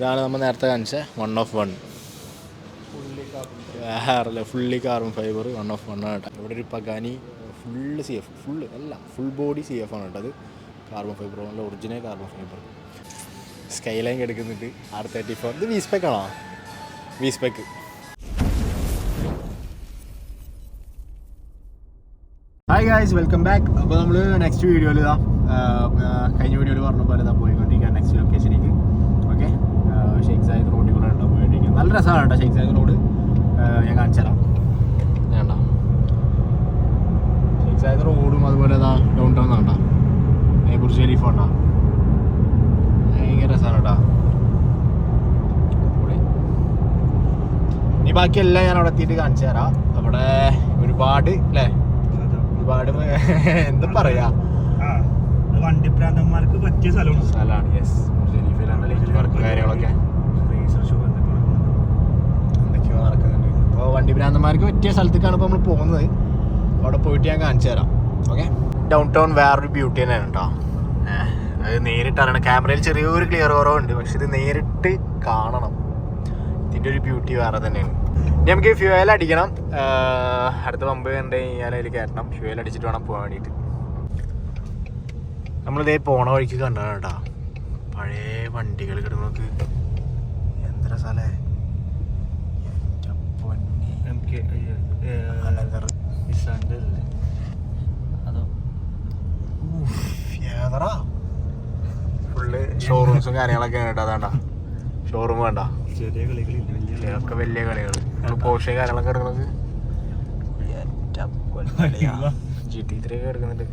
ഇതാണ് നമ്മൾ നേരത്തെ കാണിച്ച വൺ ഓഫ് വൺ വേറെ fully carbon fibre one of one ആണ് കേട്ടോ. ഇവിടെ ഒരു Pagani full C F full അല്ല ഫുൾ ബോഡി സി എഫ് ആണ് കേട്ടോ അത്. കാർബൺ ഫൈബർ നല്ല original carbon fibre sky line എടുക്കുന്നുണ്ട് ആർ തേർട്ടി ഫോർ ഇത് വീസ്പെക്ക് ആണോ? V spec hi guys welcome back അപ്പോൾ നമ്മൾ നെക്സ്റ്റ് വീഡിയോയിൽ ഇതാ കഴിഞ്ഞ വീഡിയോയിൽ പറഞ്ഞ പോലെ ഇതാ പോയിക്കൊണ്ടിരിക്കുക നെക്സ്റ്റ് ലൊക്കേഷനിലേക്ക് ഓക്കെ ഷെയ്ഖ് സായിദ് റോഡിൽ കൂടെ ഉണ്ടോ പോയിക്കൊണ്ടിരിക്കുക നല്ല രസമാണ് കേട്ടോ ഷെയ്ഖ് റോഡ് ഞാൻ കാണിച്ചു തരാം വേണ്ട. ഷെയ്ഖ് റോഡും അതുപോലെ ഇതാ ഡൗൺ ടൗൺ ആണ്ടാ ബുർജ് ഖലീഫ ഉണ്ടാ ഭയങ്കര രസമാണ് കേട്ടോ. ഇനി ബാക്കിയെല്ലാം ഞാൻ അവിടെ എത്തിയിട്ട് കാണിച്ചു തരാം അവിടെ ഒരുപാട് അല്ലേ? ഒരുപാട് എന്താ പറയാ? വണ്ടിപ്രാന്തന്മാർക്ക് പറ്റിയ സ്ഥലമാണ്. സ്ഥലമാണ്. യെസ് ഷെരീഫിലാണ് ലൈറ്റ് വർക്ക് കാര്യങ്ങളൊക്കെ. അപ്പോൾ വണ്ടി ഭ്രാന്തന്മാർക്ക് പറ്റിയ സ്ഥലത്തേക്കാണ് ഇപ്പോൾ നമ്മൾ പോകുന്നത്. അവിടെ പോയിട്ട് ഞാൻ കാണിച്ചു തരാം. ഓക്കെ ഡൗൺ ടൗൺ വേറൊരു ബ്യൂട്ടി തന്നെയാണ് കേട്ടോ അത് നേരിട്ട് അറിയണം ക്യാമറയിൽ ചെറിയൊരു ക്ലിയർ കുറവുണ്ട്. പക്ഷെ ഇത് നേരിട്ട് കാണണം. ഇതിന്റെ ഒരു ബ്യൂട്ടി വേറെ തന്നെയാണ്. ഇനി നമുക്ക് ഫ്യൂവൽ അടിക്കണം. അടുത്ത പമ്പ് കണ്ട് കഴിഞ്ഞാൽ അതിൽ കയറ്റണം ഫ്യൂവൽ അടിച്ചിട്ട് വേണം പോകാൻ വേണ്ടിയിട്ട്. നമ്മളിതേ പോണ വഴിക്ക് കണ്ടതാണ് കേട്ടോ പഴയ വണ്ടികൾ കിടന്നൊക്കെ എന്തൊരു സ്ഥലേ എന്റെ അനന്തർ. നിസ്സാന്റെ അല്ലേ? അതോ? ഫുള്ള് ഷോറൂംസും കാര്യങ്ങളൊക്കെ കേട്ടോ അതാണ്ട. ഷോറൂം വേണ്ട. ചെറിയ കളികളില്ല വലിയ ഒക്കെ വലിയ കളികൾ. പോഷയും കാര്യങ്ങളൊക്കെ എടുക്കണത്? ജി ടി ത്രീ ഒക്കെ എടുക്കുന്നുണ്ട്.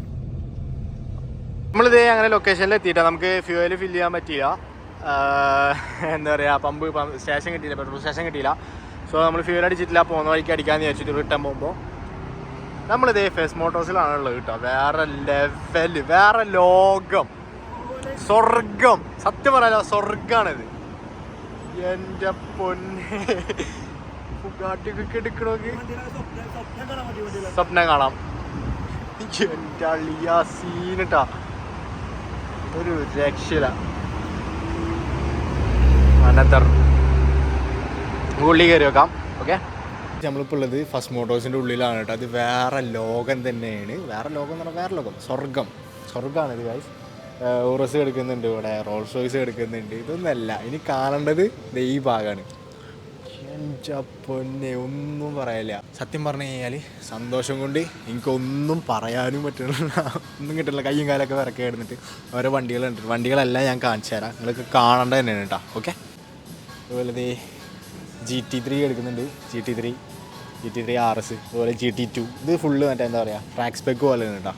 നമ്മളിത് അങ്ങനെ ലൊക്കേഷനിൽ എത്തിയിട്ടാ നമുക്ക് ഫ്യൂവൽ ഫില്ല് ചെയ്യാൻ പറ്റിയില്ല. ആഹ് എന്താ പറയുക പമ്പ് സ്റ്റേഷൻ കിട്ടിയില്ല പെട്രോൾ സ്റ്റേഷൻ കിട്ടിയില്ല. സോ നമ്മൾ ഫ്യൂൽ അടിച്ചിട്ടില്ല പോകുന്ന വഴിക്ക് അടിക്കാന്ന് വിചാരിച്ചിട്ട് റിട്ടേൺ പോകുമ്പോൾ നമ്മളിത് ഫേസ് മോട്ടോഴ്സിലാണ് ഉള്ളത് കേട്ടോ. വേറെ ലെവൽ വേറെ ലോകം. സ്വർഗം. സത്യം പറയാലോ സ്വർഗാണിത്. എന്റെ പൊന്നെ. എടുക്കണമെങ്കിൽ സ്വപ്നം കാണാം. എന്റെ അളിയ സീനിട്ടാ ഒരു രക്ഷയില്ല. അനന്തർ ഉള്ളി കയറി വെക്കാം. ഓക്കെ നമ്മളിപ്പോൾ ഉള്ളത് ഫസ്റ്റ് മോട്ടോഴ്സിന്റെ ഉള്ളിലാണ് കേട്ടോ അത് വേറെ ലോകം തന്നെയാണ്. വേറെ ലോകം എന്ന് പറഞ്ഞാൽ വേറെ ലോകം. സ്വർഗം. സ്വർഗമാണ് ഇത് ഗൈസ് ഓറസ് എടുക്കുന്നുണ്ട് ഇവിടെ. റോൾസ് റോയ്സ് എടുക്കുന്നുണ്ട് ഇതൊന്നല്ല ഇനി കാണേണ്ടത് ഈ ഭാഗമാണ് പൊന്നെ ഒന്നും പറയില്ല. സത്യം പറഞ്ഞു കഴിഞ്ഞാൽ സന്തോഷം കൊണ്ട് എനിക്കൊന്നും പറയാനും പറ്റുന്നില്ല. ഒന്നും കിട്ടില്ല കയ്യും കാലൊക്കെ വരക്കെ കിടന്നിട്ട് ഓരോ വണ്ടികളുണ്ട് വണ്ടികളെല്ലാം ഞാൻ കാണിച്ചു തരാം. നിങ്ങൾക്ക് കാണേണ്ടത് തന്നെയാണ് കേട്ടോ ഓക്കെ അതുപോലെ ജി ടി ത്രീ എടുക്കുന്നുണ്ട്. G T three G T three R S അതുപോലെ ജി ടി ടു ഇത് ഫുള്ള് മറ്റേ എന്താ പറയുക ട്രാക്ക് സ്പെക്ക് പോലെയാണ് കേട്ടോ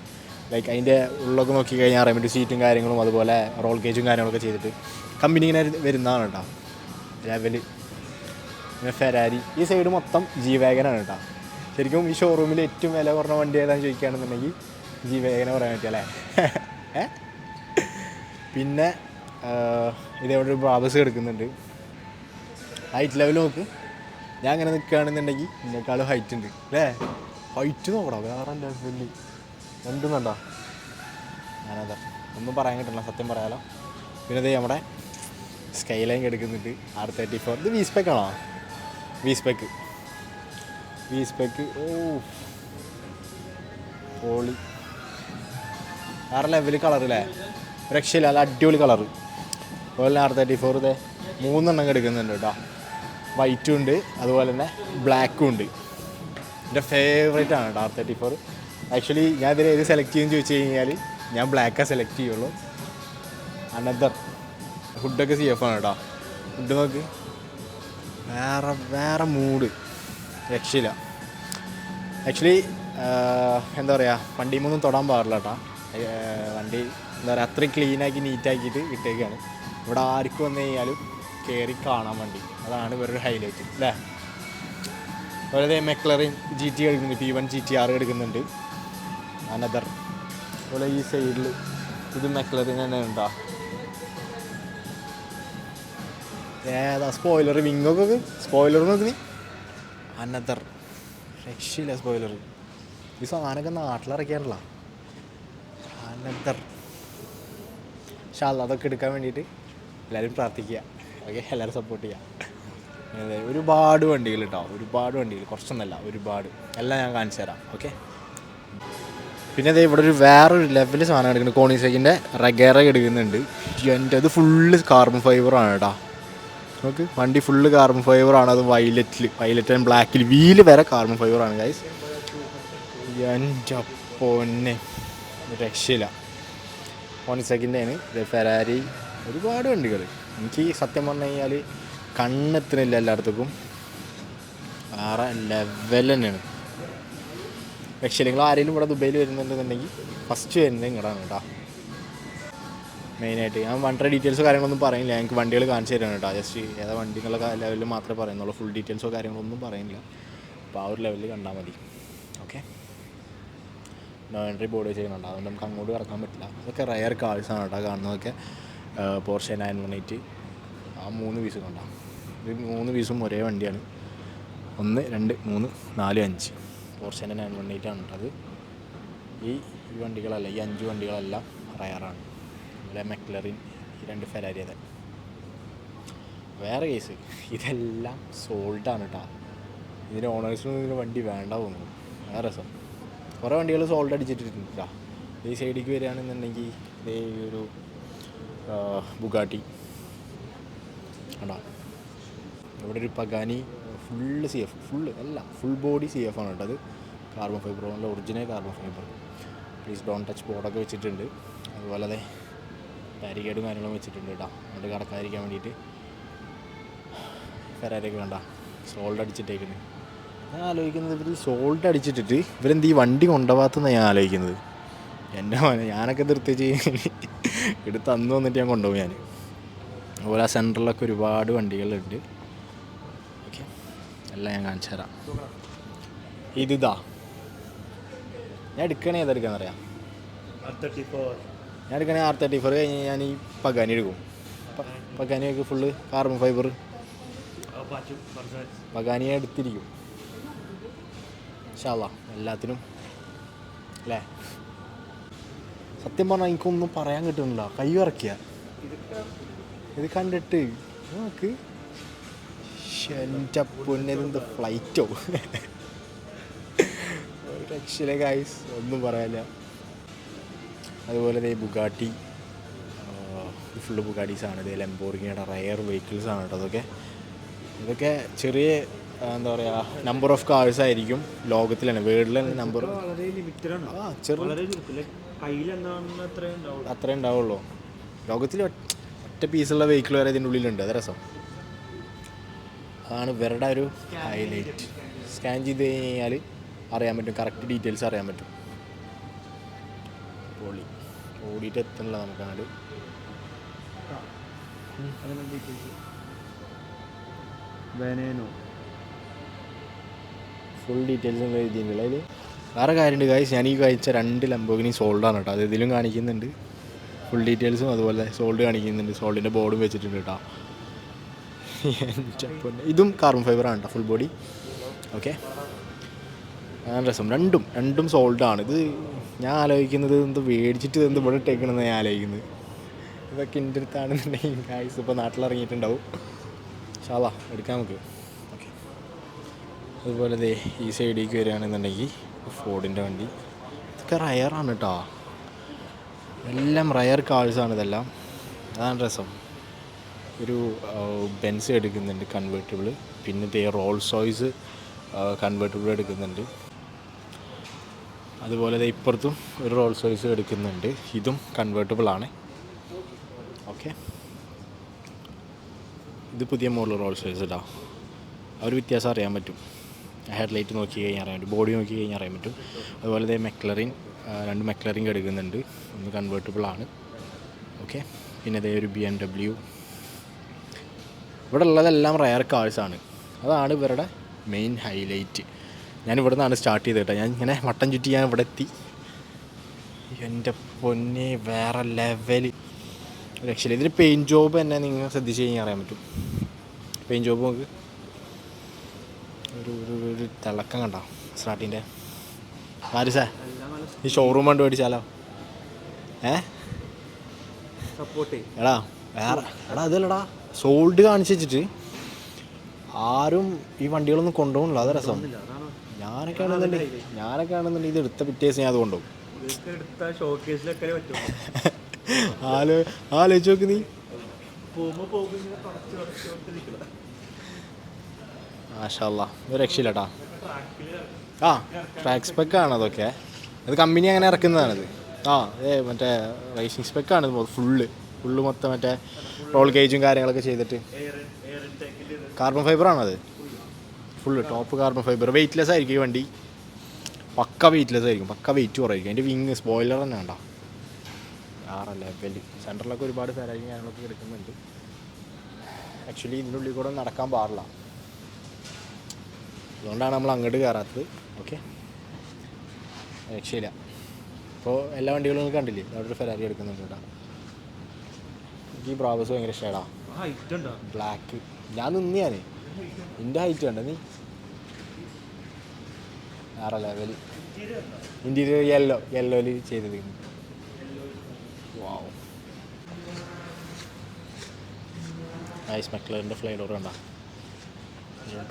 ലൈക്ക് അതിന്റെ ഉള്ളൊക്കെ നോക്കി കഴിഞ്ഞാൽ റെമിന്റെ സീറ്റും കാര്യങ്ങളും അതുപോലെ റോൾ കേജും കാര്യങ്ങളൊക്കെ ചെയ്തിട്ട് കമ്പനി ഇങ്ങനെ വരുന്നതാണ് കേട്ടോ ലെവൽ പിന്നെ ഫെരാരി ഈ സൈഡ് മൊത്തം ജി വാഗനാണ് കേട്ടോ ശരിക്കും ഈ ഷോറൂമിൽ ഏറ്റവും വില കുറഞ്ഞ വണ്ടി ഏതാണെന്ന് ചോദിക്കുകയാണെന്നുണ്ടെങ്കിൽ ജി വാഗനെ പറയാൻ പറ്റിയ അല്ലേ? ഏ? പിന്നെ ഇതേവിടെ ഒരു ബ്രാബസ് എടുക്കുന്നുണ്ട്. ഹൈറ്റ് ലെവൽ നോക്ക്. ഞാൻ അങ്ങനെ നിൽക്കുകയാണെന്നുണ്ടെങ്കിൽ ഇതിനേക്കാളും ഹൈറ്റ് ഉണ്ട്. അല്ലേ? ഹൈറ്റ് നോക്കടാ വേറെ ലെവലിൽ രണ്ടും വേണ്ട ഞാനതാ ഒന്നും പറയാൻ കിട്ടണം സത്യം പറയാലോ. പിന്നെ ഇതേ നമ്മുടെ സ്കൈ ലൈൻ എടുക്കുന്നുണ്ട്. ആർ തേർട്ടി ഫോർ ഇത് വീസ്പെക്കാണോ വീസ്പെക്ക് ആണോ? വി സ്പെക്ക് വി സ്പെക്ക് ഓ പോളി വേറെ ലെവൽ കളർ അല്ലേ രക്ഷയില്ല നല്ല അടിപൊളി കളർ അതുപോലെ ആർ തേർട്ടി ഫോർ ഇതേ മൂന്നെണ്ണം എടുക്കുന്നുണ്ട് കേട്ടോ. വൈറ്റും ഉണ്ട് അതുപോലെ തന്നെ ബ്ലാക്കും ഉണ്ട്. എന്റെ ഫേവറേറ്റ് ആണ് ഡാർക്ക് തേർട്ടി ഫോർ ആക്ച്വലി ഞാൻ ഇതിൽ ഏത് സെലക്ട് ചെയ്യുമെന്ന് ചോദിച്ചു കഴിഞ്ഞാൽ ഞാൻ ബ്ലാക്കാ സെലക്ട് ചെയ്യുള്ളൂ. അനദർ ഫുഡൊക്കെ സി എഫ് ആണ് കേട്ടോ. ഫുഡ് നോക്ക്. വേറെ വേറെ മൂഡ് രക്ഷയില്ല. ആക്ച്വലി എന്താ പറയുക മൂന്നും തൊടാൻ പാടില്ല കേട്ടോ. വണ്ടി എന്താ പറയുക അത്രയും ക്ലീനാക്കി നീറ്റാക്കിയിട്ട് ഇട്ടേക്കാണ്. ഇവിടെ ആർക്ക് വന്നു കഴിഞ്ഞാലും കയറി കാണാൻ വേണ്ടി. അതാണ് ഇവരൊരു ഹൈലൈറ്റ് അല്ലേ അതുപോലെ മെക്ലറിൻ ജി ടി എടുക്കുന്നുണ്ട്. P one G T R എടുക്കുന്നുണ്ട്. അനദർ അതുപോലെ ഈ സൈഡിൽ ഇത് മെക്ലറിൻ തന്നെ ഉണ്ടോ? ഏതാ സ്പോയിലർ വിങ്ങൊക്കെ സ്പോയിലർ നോക്കി അനദർ രക്ഷയില്ല സ്പോയിലർ ഈ സാധനമൊക്കെ നാട്ടിലിറക്കിയാണല്ലോ അനദർ പക്ഷെ അതൊക്കെ എടുക്കാൻ വേണ്ടിയിട്ട് എല്ലാവരും പ്രാർത്ഥിക്കുക. ഓക്കെ എല്ലാവരും സപ്പോർട്ട് ചെയ്യാം. ഒരുപാട് വണ്ടികൾ കേട്ടോ ഒരുപാട് വണ്ടികൾ കുറച്ചൊന്നല്ല ഒരുപാട്. എല്ലാം ഞാൻ കാണിച്ചു തരാം ഓക്കെ പിന്നെ അതെ ഇവിടെ ഒരു വേറൊരു ലെവൽ സാധനം എടുക്കുന്നുണ്ട് കോണിസെക്കിന്റെ റഗേറ എടുക്കുന്നുണ്ട്. എന്റെ അത് ഫുള്ള് കാർബൺ ഫൈബറാണ് കേട്ടോ നമുക്ക് വണ്ടി ഫുള്ള് കാർബൺ ഫൈബറാണ് അത് വൈലറ്റിൽ വൈലറ്റ് ആൻഡ് ബ്ലാക്കിൽ വീൽ വരെ കാർബൺ ഫൈബറാണ് ഗൈസ് എന്റെ പൊന്നെ രക്ഷയില്ല. കോണിസെക്കിന്റെയാണ് ആണ് ഫെരാരി ഒരുപാട് വണ്ടികൾ എനിക്ക് സത്യം പറഞ്ഞു കഴിഞ്ഞാൽ കണ്ണെത്തുന്നില്ല എല്ലായിടത്തേക്കും. വേറെ ലെവൽ തന്നെയാണ്. പക്ഷേ നിങ്ങൾ ആരെങ്കിലും ഇവിടെ ദുബൈയിൽ വരുന്നുണ്ടെന്നുണ്ടെങ്കിൽ ഫസ്റ്റ് വരുന്നത് ഇങ്ങോട്ടാണ് കേട്ടോ മെയിനായിട്ട് ഞാൻ വണ്ടിയുടെ ഡീറ്റെയിൽസോ കാര്യങ്ങളൊന്നും പറയുന്നില്ല. എനിക്ക് വണ്ടികൾ കാണിച്ചു തരാണ് കേട്ടോ ജസ്റ്റ് ഏതാ വണ്ടി എന്നുള്ള ലെവലിൽ മാത്രമേ പറയുന്നുള്ളൂ. ഫുൾ ഡീറ്റെയിൽസോ കാര്യങ്ങളൊന്നും പറയുന്നില്ല. അപ്പോൾ ആ ഒരു ലെവലിൽ കണ്ടാൽ മതി. ഓക്കെ നോ എൻട്രി ബോർഡ് ചെയ്യുന്നുണ്ട് അതുകൊണ്ട് നമുക്ക് അങ്ങോട്ട് കറക്കാൻ പറ്റില്ല. അതൊക്കെ റയർ കാഴ്സാണ് കേട്ടോ കാണുന്നതൊക്കെ. Porsche nine one eight. ആ മൂന്ന് പീസ് കൊണ്ടാണ് ഇത് മൂന്ന് പീസും ഒരേ വണ്ടിയാണ്. ഒന്ന് രണ്ട് മൂന്ന് നാല് അഞ്ച്. പോർഷന്റെ നയൻ വൺ എയ്റ്റ് ആണ് അത് ഈ ഈ വണ്ടികളല്ല ഈ അഞ്ച് വണ്ടികളെല്ലാം റയറാണ്. ഇവിടെ മെക്ലറിൻ ഈ രണ്ട് ഫെരാരി അതെ. വേറെ കേസ് ഇതെല്ലാം സോൾഡാണ് കേട്ടോ ഇതിന് ഓണേഴ്സിനും ഇതിന് വണ്ടി വേണ്ട തോന്നുന്നു. വേറെ രസം. കുറേ വണ്ടികൾ സോൾഡ് അടിച്ചിട്ടിട്ടുണ്ട് കേട്ടോ ഈ സൈഡിലേക്ക് വരികയാണെന്നുണ്ടെങ്കിൽ ഇതേ ഒരു ആ, ബുഗാട്ടി. കണ്ടോ? ഇവിടെ ഒരു Pagani full C F full അല്ല ഫുൾ ബോഡി സി എഫ് ആണ് കേട്ടത് കാർബൺ ഫൈബർ നല്ല original carbon fibre please don't touch ബോർഡൊക്കെ വെച്ചിട്ടുണ്ട്. അതുപോലെ തന്നെ ബാരിക്കേഡും കാര്യങ്ങളും വെച്ചിട്ടുണ്ട് കേട്ടോ. അങ്ങോട്ട് കടക്കാതിരിക്കാൻ വേണ്ടിയിട്ട്. ഫെരാരൊക്കെ വേണ്ട സോൾഡ് അടിച്ചിട്ടേക്കുന്നത് ഞാൻ ആലോചിക്കുന്നത് ഇവർ സോൾഡ് അടിച്ചിട്ടിട്ട് ഇവരെന്ത് ഈ വണ്ടി കൊണ്ടുപോകാത്തെന്നാണ് ഞാൻ ആലോചിക്കുന്നത്? എന്റെ മോനെ ഞാനൊക്കെ നിർത്തിച്ച് എടുത്ത് തന്നു വന്നിട്ട് ഞാൻ കൊണ്ടുപോകും ഞാൻ. അതുപോലെ ആ സെന്ററിലൊക്കെ ഒരുപാട് വണ്ടികളുണ്ട്. ഓക്കെ. എല്ലാം ഞാൻ കാണിച്ചു തരാം. ഇതിതാ ഞാൻ എടുക്കണേ ഏതെടുക്കാന്നറിയാം? ഞാൻ എടുക്കണേ ആർ തേർട്ടി ഫോർ കഴിഞ്ഞ് ഞാൻ ഈ പകാനി എടുക്കും. പകാനി പഗാനിയൊക്കെ ഫുള്ള് കാർബൺ ഫൈബർ പകാനിയെ എടുത്തിരിക്കും. ഷാള എല്ലാത്തിനും. അല്ലേ? സത്യം പറഞ്ഞാൽ എനിക്കൊന്നും പറയാൻ കിട്ടുന്നില്ല. കൈ ഇറക്കിയ ഇത് കണ്ടിട്ട് നമുക്ക് എന്റെ ഫ്ലൈറ്റോ രക്ഷയിലെ ഗൈസ് ഒന്നും പറയാനില്ല. അതുപോലെ ഇതേ ബുഗാട്ടി ഫുള്ള് ബുഗാട്ടീസാണ് ഇതേ ലെമ്പോറിങ്ങിയുടെ റയർ വെഹിക്കിൾസ് ആണ് കേട്ടോ അതൊക്കെ ഇതൊക്കെ ചെറിയ എന്താ പറയുക നമ്പർ ഓഫ് കാഴ്സ് ആയിരിക്കും. ലോകത്തിൽ തന്നെ വേൾഡിൽ തന്നെ നമ്പർ ആണ്. ആ ചെറു അത്രേ ഉണ്ടാവുള്ളൂ. അത്രേ ഉണ്ടാവുള്ളൂ. ലോകത്തിൽ ഒറ്റ- പീസുള്ള വെഹിക്കിൾ വരെ ഇതിന്റെ ഉള്ളിലുണ്ട്. അത് രസം. അതാണ് ഇവരുടെ ഒരു ഹൈലൈറ്റ് സ്കാൻ ചെയ്ത് കഴിഞ്ഞാൽ അറിയാൻ പറ്റും. കറക്റ്റ് ഡീറ്റെയിൽസ് അറിയാൻ പറ്റും. പൊളി. ഓടിയിട്ട് എത്തണില്ല നമുക്ക് അങ്ങോട്ട് ഫുൾ ഡീറ്റെയിൽസ് എഴുതിയിട്ടുള്ളത് അതിൽ വേറെ കാര്യമുണ്ട് കാഴ്ച ഞാൻ ഈ കഴിച്ച രണ്ട് ലംബോഗിനി സോൾഡാണ് കേട്ടോ. അത് ഇതിലും കാണിക്കുന്നുണ്ട്. ഫുൾ ഡീറ്റെയിൽസും അതുപോലെ സോൾഡ് കാണിക്കുന്നുണ്ട്. സോൾഡിന്റെ ബോർഡും വെച്ചിട്ടുണ്ട് കേട്ടോ. ഇതും കാർബൺ ഫൈബറാണ് കേട്ടോ ഫുൾ ബോഡി ഓക്കെ ഞാൻ രസം. രണ്ടും രണ്ടും സോൾഡാണ് ഇത് ഞാൻ ആലോചിക്കുന്നത് എന്ത് മേടിച്ചിട്ട് എന്ത് ഇവിടെ ഇട്ടേക്കണമെന്ന് ഞാൻ ആലോചിക്കുന്നത്. ഇതൊക്കെ എന്റെ അടുത്താണെന്നുണ്ടെങ്കിൽ ഗായ്സ് ഇപ്പോൾ നാട്ടിലിറങ്ങിയിട്ടുണ്ടാവും ഷാവാ എടുക്കാം നമുക്ക്. ഓക്കെ അതുപോലെ ദേ ഈ സൈഡിലേക്ക് വരികയാണെന്നുണ്ടെങ്കിൽ ഫോർഡിന്റെ വണ്ടി. ഇതൊക്കെ റയറാണ് കേട്ടോ എല്ലാം റയർ കാഴ്സാണ് ഇതെല്ലാം. അതാണ് രസം. ഒരു ബെൻസ് എടുക്കുന്നുണ്ട് കൺവേർട്ടിബിൾ പിന്നെ ദേ റോൾസ് റോയ്സ് കൺവേർട്ടിബിൾ എടുക്കുന്നുണ്ട്. അതുപോലെ ഇപ്പുറത്തും ഒരു റോൾസ് റോയ്സ് എടുക്കുന്നുണ്ട്. ഇതും കൺവേർട്ടിബിൾ ആണ്. ഓക്കെ ഇത് പുതിയ മോഡൽ റോൾസ് റോയ്സ് ഇടാം ആ ഒരു വ്യത്യാസം അറിയാൻ പറ്റും. ഹെഡ് ലൈറ്റ് നോക്കി കഴിഞ്ഞാൽ അറിയാൻ പറ്റും. ബോഡി നോക്കി കഴിഞ്ഞാൽ അറിയാൻ പറ്റും. അതുപോലെ തന്നെ മെക്ലറിൻ രണ്ട് മെക്ലറിൻ എടുക്കുന്നുണ്ട് ഒന്ന് കൺവേർട്ടബിൾ ആണ്. ഓക്കെ പിന്നെ അതേ ഒരു ബി എം ഡബ്ല്യു ഇവിടെ ഉള്ളതെല്ലാം റയർ കാഴ്സാണ് അതാണ് ഇവരുടെ മെയിൻ ഹൈലൈറ്റ് ഞാൻ ഇവിടെ നിന്നാണ് സ്റ്റാർട്ട് ചെയ്തത് കേട്ടോ. ഞാൻ ഇങ്ങനെ മട്ടൻ ചുറ്റി ഞാൻ ഇവിടെ എത്തി. എന്റെ പൊന്നെ വേറെ ലെവൽ രക്ഷയില്ല ഇതിൽ പെയിന്റ് ജോബ് തന്നെ നിങ്ങൾ ശ്രദ്ധിച്ച് കഴിഞ്ഞാൽ അറിയാൻ പറ്റും. പെയിന്റ് ജോബ് നോക്ക്. ഒരു ഒരു ഒരു തിളക്കം കണ്ടോ? സ്റ്റാർട്ടിന്റെ. ആരിസാ ഈ ഷോറൂം കണ്ട് മേടിച്ചാലോ? ഏ? സപ്പോർട്ട് എടാ വേറെ. എടാ അതല്ലടാ. സോൾഡ് കാണിച്ചു വെച്ചിട്ട് ആരും ഈ വണ്ടികളൊന്നും കൊണ്ടുപോകണില്ല അത് രസം. ഞാനൊക്കെ ആണെന്നുണ്ടെങ്കിൽ ഞാനൊക്കെ ആണെന്നുണ്ടെങ്കിൽ ഇത് എടുത്ത പിറ്റേ ദിവസം ഞാൻ അത് കൊണ്ടുപോകും. ആലോ ആലോചിച്ച് നോക്ക് നീ. മാഷല്ല ഒരു രക്ഷയില്ലട്ടാ. ആ ട്രാക്ക് സ്പെക്കാണ് അതൊക്കെ. അത് കമ്പനി അങ്ങനെ ഇറക്കുന്നതാണിത് ആ ഏ മറ്റേ റേസിംഗ് സ്പെക്കാണ് ഫുള്ള് ഫുള്ള് മൊത്തം മറ്റേ റോൾ ഗേജും കാര്യങ്ങളൊക്കെ ചെയ്തിട്ട്. കാർബൺ ഫൈബർ ആണത് full top carbon fibre weightless ആയിരിക്കും ഈ വണ്ടി. പക്ക വെയിറ്റ്ലെസ് ആയിരിക്കും. പക്ക വെയിറ്റ് കുറവായിരിക്കും. അതിന്റെ വിങ് സ്പോയിലർ തന്നെ ഉണ്ടോ ആറ് ലെവൽ സെന്ററിലൊക്കെ ഒരുപാട് സ്ഥലമായിരിക്കും കാര്യങ്ങളൊക്കെ എടുക്കുന്നുണ്ട്. ആക്ച്വലി ഇതിന്റെ ഉള്ളിൽ കൂടെ നടക്കാൻ പാടില്ല. അതുകൊണ്ടാണ് നമ്മൾ അങ്ങോട്ട് കയറാത്തത്. ഓക്കെ രക്ഷയില്ല. ഇപ്പോൾ എല്ലാ വണ്ടികളും നിങ്ങൾ കണ്ടില്ലേ? അവിടെ ഒരു ഫെരാരി എടുക്കുന്നുണ്ട് കേട്ടോ. എനിക്ക് ഈ ബ്രാബസ് ഭയങ്കര ഇഷ്ടമാടാ ബ്ലാക്ക് ഞാൻ നിന്ന് ഞാൻ എന്റെ ഹൈറ്റ് വേണ്ട നീ? വേറെ ലെവൽ ഇന്റീരിയർ യെല്ലോ യെല്ലോയിൽ ചെയ്തത്. വാവ് ഐസ് മെക്ലറിന്റെ ഫ്ലൈ ഡോർ കണ്ട?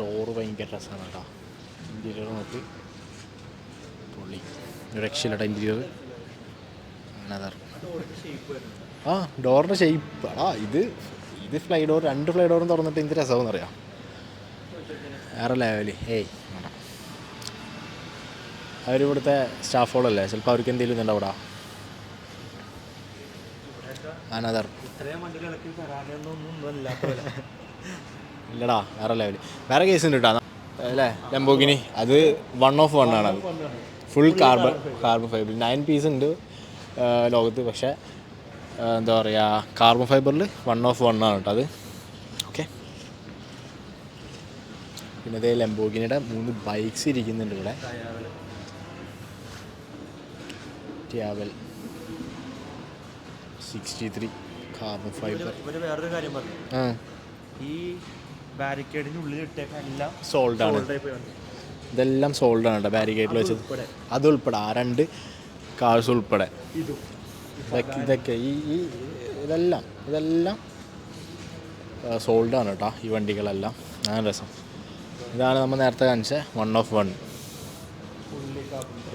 ഡോറ് ഭയങ്കര രസമാണ് കേട്ടോ. ഇന്റീരിയർ നോക്ക്. പൊള്ളി ഒരു രക്ഷയില്ലട്ടോ ഇന്റീരിയർ അനദർ ആ ഡോറിന്റെ ഷേപ്പ് ആ ഇത് ഇത് ഫ്ലൈ ഡോർ രണ്ട് ഫ്ലൈ ഡോറും തുറന്നിട്ട് എന്ത് രസമാണെന്ന് അറിയാം വേറെ ലെവൽ ഏയ് വേണ്ട. അവരിവിടുത്തെ സ്റ്റാഫുകളല്ലേ ചിലപ്പോൾ അവർക്ക് എന്തെങ്കിലും ഇതുണ്ട് അവിടെ അനദർ ഇല്ലടാ വേറെ ലെവൽ വേറെ കേസ് ഉണ്ട് കേട്ടോ അല്ലേ? ലംബോഗിനി. അത് വൺ ഓഫ് വൺ ആണ് അത്. Full carbon carbon fibre nine piece ഉണ്ട് ലോകത്ത്. പക്ഷേ എന്താ പറയുക കാർബൺ ഫൈബറിൽ വൺ ഓഫ് വൺ ആണ് കേട്ടോ അത്. ഓക്കെ പിന്നെ അതേ ലംബോഗിനിയുടെ മൂന്ന് ബൈക്സ് ഇരിക്കുന്നുണ്ട് ഇവിടെ. Diavel sixty three carbon fibre വേറൊരു കാര്യം പറഞ്ഞു. ഈ ബാരിക്കേഡിന്റെ ഉള്ളിൽ എല്ലാം സോൾഡ് ആണ്. ഇതെല്ലാം സോൾഡ് ആണ് കേട്ടോ ബാരിക്കേഡിൽ വെച്ചത്. അത് ഉൾപ്പെടെ ആ രണ്ട് കാഴ്സ് ഉൾപ്പെടെ. ഇതും. ഇതൊക്കെ ഈ ഈ ഇതെല്ലാം ഇതെല്ലാം സോൾഡ് ആണ് കേട്ടോ ഈ വണ്ടികളെല്ലാം. നല്ല രസം. ഇതാണ് നമ്മൾ നേരത്തെ കാണിച്ച വൺ ഓഫ് വൺ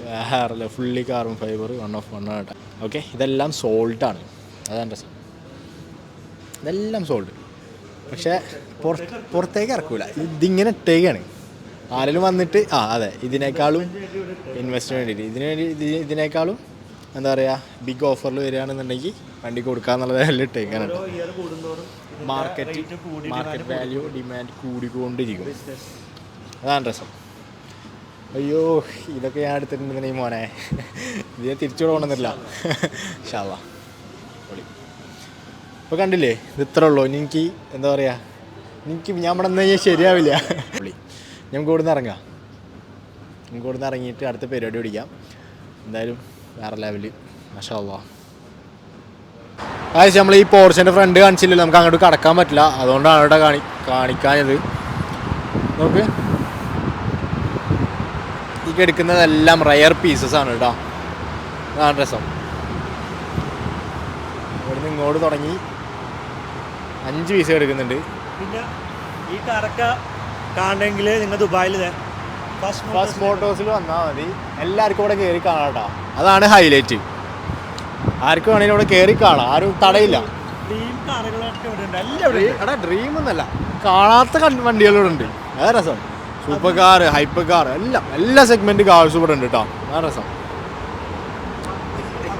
വേറെ fully carbon fibre one of one ആണ് കേട്ടോ. ഓക്കെ ഇതെല്ലാം സോൾട്ടാണ് ആണ്. അതാണ് രസം. ഇതെല്ലാം സോൾഡ് പക്ഷേ പുറ- പുറത്തേക്ക് ഇറക്കൂല. ഇതിങ്ങനെ ഇട്ടേക്കാണ്. ആരെങ്കിലും വന്നിട്ട് ആ അതെ ഇതിനേക്കാളും ഇൻവെസ്റ്റിന് വേണ്ടിയിട്ട് ഇതിന് വേണ്ടി ഇത് ഇതിനേക്കാളും എന്താ പറയുക ബിഗ് ഓഫറിൽ വരികയാണെന്നുണ്ടെങ്കിൽ വണ്ടി കൊടുക്കാന്നുള്ളതെല്ലാം ഇട്ടേക്കാണ് മാർക്കറ്റ് മാർക്കറ്റ് വാല്യൂ ഡിമാൻഡ് കൂടിക്കൊണ്ടിരിക്കും. അതാണ് രസം. അയ്യോ ഇതൊക്കെ ഞാൻ എടുത്തിട്ടുണ്ടെങ്കിൽ മോനെ. ഇതിനെ തിരിച്ചു കൊണ്ടുവന്നില്ല ഷാവാ ഇപ്പോൾ കണ്ടില്ലേ? ഇത് ഇത്ര ഉള്ളൂ ഇനി എനിക്ക് എന്താ പറയുക എനിക്ക് ഞാൻ ഇവിടെ നിന്ന് കഴിഞ്ഞാൽ ശരിയാവില്ല. നമുക്ക് ഇവിടുന്ന് ഇറങ്ങാം. നമുക്ക് ഇവിടുന്ന് ഇറങ്ങിയിട്ട് അടുത്ത പരിപാടി പിടിക്കാം എന്തായാലും വേറെ ലെവൽ മഷാല്ലാ അതായത് നമ്മൾ ഈ പോർഷന്റെ ഫ്രണ്ട് കാണിച്ചില്ലല്ലോ. നമുക്ക് അങ്ങോട്ട് കടക്കാൻ പറ്റില്ല. അതുകൊണ്ടാണ് ഇവിടെ കാണി കാണിക്കാഞ്ഞത്. നോക്ക്. ഈ എടുക്കുന്നതെല്ലാം റയർ പീസസ് ആണ് കേട്ടോ അതാണ് രസം. ഇവിടുന്ന് ഇങ്ങോട്ട് തുടങ്ങി. അഞ്ച് പീസ് എടുക്കുന്നുണ്ട്. പിന്നെ ഈ കറക്ക കാണണമെങ്കിൽ നിങ്ങൾ ദുബായിൽ ഫസ്റ്റ് ഫസ്റ്റ് ഫോട്ടോസിൽ വന്നാൽ മതി. എല്ലാവർക്കും ഇവിടെ കയറി കാണാട്ടോ അതാണ് ഹൈലൈറ്റ് ആർക്കും വേണമെങ്കിലും ഇവിടെ കയറി കാണാം. ആരും തടയില്ല. ഡ്രീം കാറുകളൊക്കെ ഉണ്ട്. എല്ലാം എടാ ഡ്രീം എന്നല്ല കാണാത്ത വണ്ടികളിവിടെ വണ്ടികളും ഉണ്ട്. അതാ രസം. സൂപ്പർ കാർ ഹൈപ്പർ കാർ എല്ലാം. എല്ലാ സെഗ്മെന്റ് കാർസും ഇവിടെ ഉണ്ട് കേട്ടോ വേറെ രസം.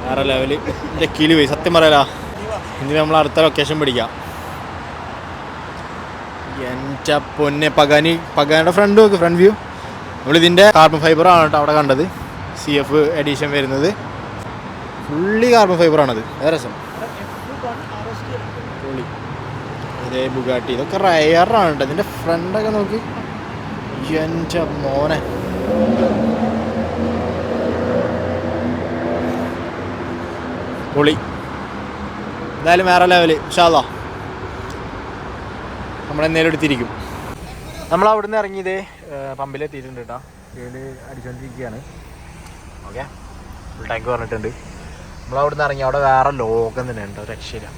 വേറെ ലെവൽ എന്റെ കിളി പോയി. സത്യം പറയാലാ. ഇനി നമ്മൾ അടുത്ത ലൊക്കേഷൻ പിടിക്കാം. എന്റെ പൊന്നെ പകാനി പകാനിയുടെ ഫ്രണ്ട് നോക്ക് ഫ്രണ്ട് വ്യൂ നമ്മളിതിന്റെ കാർബൺ ഫൈബർ ആണ് കേട്ടോ അവിടെ കണ്ടത്. സി എഫ് എഡീഷൻ വരുന്നത്. ഫുള്ളി കാർബൺ ഫൈബർ ആണത്. രസം. പൊളി. ഇതേ ബുഗാട്ടി. ഇതൊക്കെ റയറാണ് കേട്ടോ. ഇതിന്റെ ഫ്രണ്ടൊക്കെ നോക്കി. എന്റെ മോനെ പൊളി. എന്തായാലും വേറെ ലെവൽ ഷാദാ നമ്മളെന്തേലും എടുത്തിരിക്കും നമ്മൾ അവിടെ നിന്ന് ഇറങ്ങിയതേ പമ്പിലെത്തിയിട്ടുണ്ട് കേട്ടോ. ഇതിൽ അടിച്ചുകൊണ്ടിരിക്കുകയാണ് ഓക്കെ. ഫുൾ ടാങ്ക് പറഞ്ഞിട്ടുണ്ട് നമ്മൾ അവിടെ നിന്ന് ഇറങ്ങി അവിടെ വേറെ ലോകം തന്നെ ഉണ്ട് രക്ഷയില്ല.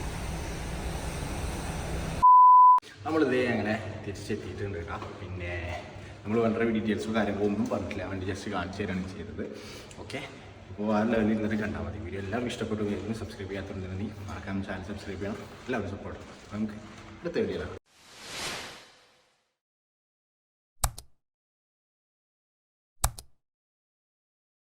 നമ്മളിതേ അങ്ങനെ തിരിച്ചെത്തിയിട്ടുണ്ട് കേട്ടോ. പിന്നെ നമ്മൾ വളരെ ഡീറ്റെയിൽസും കാര്യങ്ങളും ഒന്നും പറഞ്ഞിട്ടില്ല. വേണ്ടി ജസ്റ്റ് കാണിച്ചു തരാണ് ചെയ്തത്. ഓക്കെ. അപ്പോൾ ആ ലെവലിൽ ഇരുന്നിട്ട് കണ്ടാൽ മതി. വീഡിയോ എല്ലാവരും ഇഷ്ടപ്പെട്ടു സബ്സ്ക്രൈബ് ചെയ്യാത്തതുകൊണ്ട് തന്നെ മറക്കാൻ ചാനൽ സബ്സ്ക്രൈബ് ചെയ്യണം. എല്ലാവരും സപ്പോർട്ട് നമുക്ക് അടുത്ത വീഡിയോ